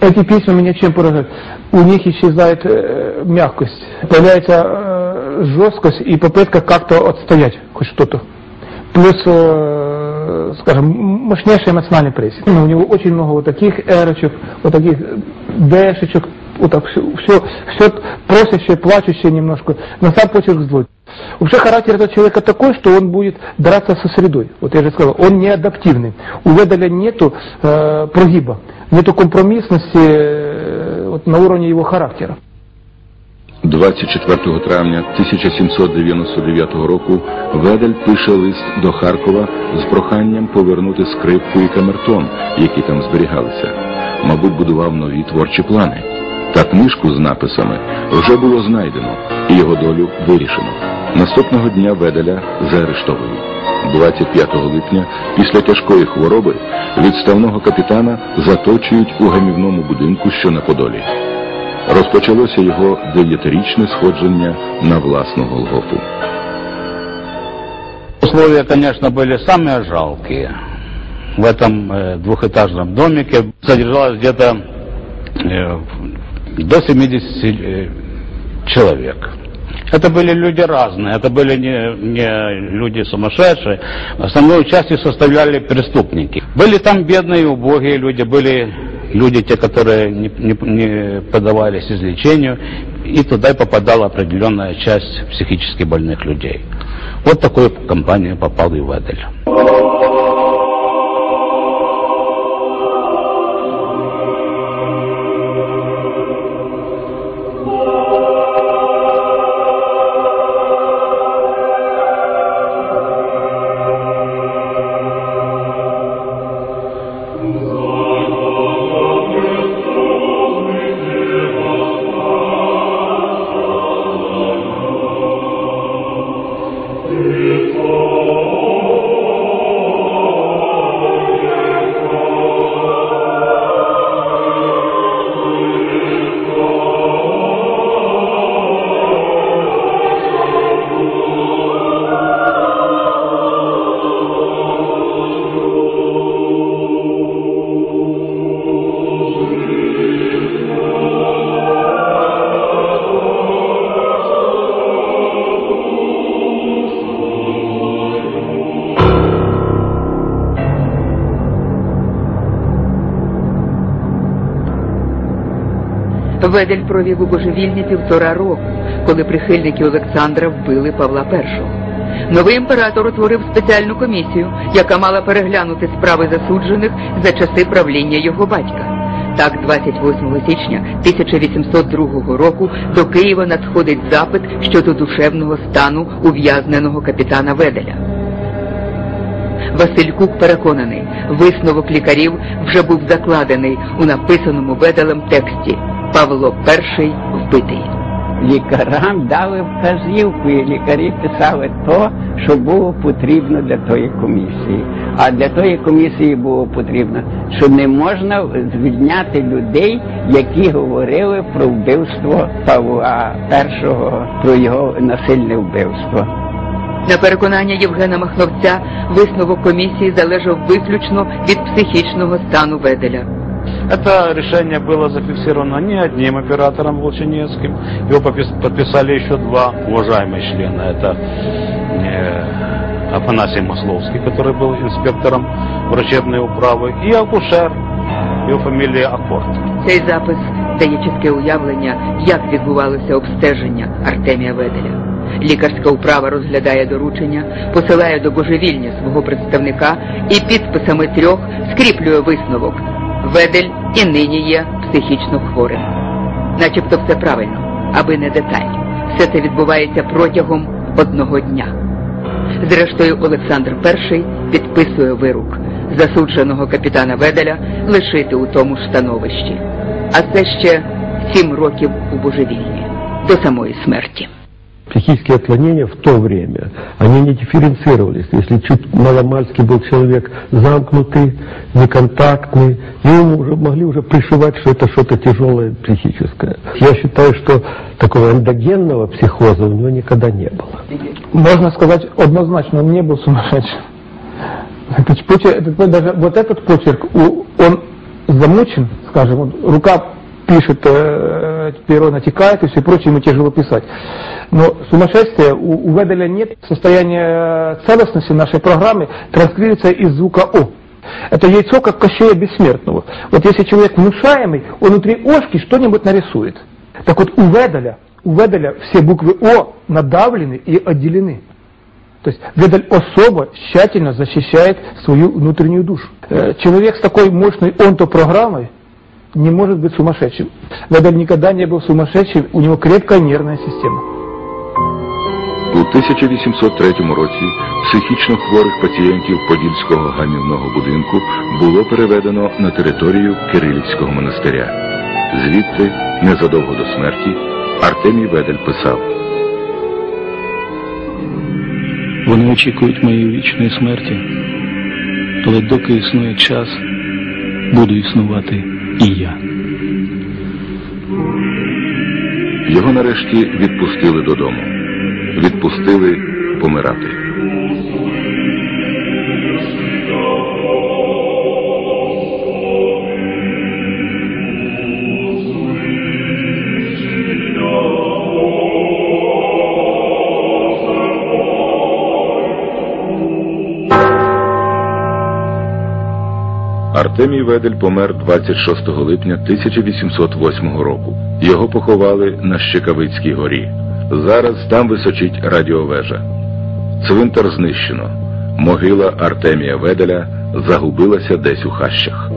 Эти письма меня чем поражают? У них исчезает э, мягкость, появляется э, жесткость и попытка как-то отстоять хоть что-то. Плюс, э, скажем, мощнейший эмоциональный прессинг. У него очень много вот таких эрочек, вот таких дэшечек, вот так все, все, все просящее, плачущее немножко. На сам почерк злой. Вообще характер этого человека такой, что он будет драться со средой. Вот я же сказал, он не адаптивный. У Веделя нету э, прогиба, нету компромиссности э, вот, на уровне его характера. 24 травня 1799 року Ведель пише лист до Харкова з проханням повернути скрипку і камертон, які там зберігалися. Мабуть, будував нові творчі плани. Та книжку з написами вже було знайдено, і його долю вирішено. Наступного дня Веделя заарештовують. 25 липня, після тяжкої хвороби, відставного капітана заточують у гамівному будинку, що на Подолі. Розпочалося його дев'ятирічне сходження на власну Голгофу. Условия, конечно, были самые жалкие. В этом э, двухэтажном домике содержалось где-то э, до 70 э, человек. Это были люди разные, это были не, не люди сумасшедшие. Основную часть их составляли преступники. Были там бедные, убогие люди, были люди, те, которые не, не, не поддавались излечению, и туда попадала определенная часть психически больных людей. Вот такой компанию попал и Ведель. Ведель провів у божевільні півтора року, коли прихильники Олександра вбили Павла І. Новий імператор утворив спеціальну комісію, яка мала переглянути справи засуджених за часи правління його батька. Так, 28 січня 1802 року до Києва надходить запит щодо душевного стану ув'язненого капітана Веделя. Василь Кук переконаний, висновок лікарів вже був закладений у написаному Веделем тексті Павло І вбитий. Лікарам дали вказівку, і лікарі писали то, що було потрібно для тої комісії. А для тої комісії було потрібно, що не можна звільняти людей, які говорили про вбивство Павла І, про його насильне вбивство. На переконання Євгена Махновця висновок комісії залежав виключно від психічного стану Веделя. Это решение было зафиксировано не одним оператором Волчинецким. Его попис- подписали еще два уважаемые члена. Это э, Афанасий Масловский, который был инспектором врачебной управы, и акушер, его фамилия Аккорд. Цей запис дає чітке уявлення, як відбувалося обстеження Артемія Веделя. Лікарська управа розглядає доручення, посилає до божевільня свого представника і підписами трьох скріплює висновок. Ведель і нині є психічно хворим. Начебто все правильно, аби не деталь. Все це відбувається протягом одного дня. Зрештою, Олександр І підписує вирук засудженого капітана Веделя лишити у тому ж становищі. А це ще сім років у божевільні до самої смерті. Психические отклонения в то время, они не дифференцировались. Если чуть маломальский был человек замкнутый, неконтактный, ему уже могли уже пришивать, что это что-то тяжелое психическое. Я считаю, что такого эндогенного психоза у него никогда не было. Можно сказать однозначно, он не был сумасшедшим. Этот почерк, этот, даже вот этот почерк, у- он замучен, скажем, рука пишет, э, перо натекает и все прочее, ему тяжело писать. Но сумасшествие, у, у Веделя нет состояния целостности нашей программы, транскрируется из звука О. Это яйцо, как Кощея Бессмертного. Вот если человек внушаемый, он внутри Ошки что-нибудь нарисует. Так вот у Веделя, у Веделя все буквы О надавлены и отделены. То есть Ведель особо тщательно защищает свою внутреннюю душу. Э, Человек с такой мощной онтопрограммой не может быть сумасшедшим. Ведель никогда не был сумасшедшим, у него крепкая нервная система. У 1803 році психічно хворих пацієнтів Подільського гамівного будинку було переведено на територію Кирилівського монастиря. Звідти, незадовго до смерті, Артемій Ведель писав Вони очікують моєї вічної смерті, але доки існує час, буду існувати і я. Його нарешті відпустили додому. Відпустили помирати. Артемій Ведель помер 26 липня 1808 року. Його поховали на Щекавицькій горі. Зараз там височить радіовежа. Цвинтар знищено. Могила Артемія Веделя загубилася десь у хащах.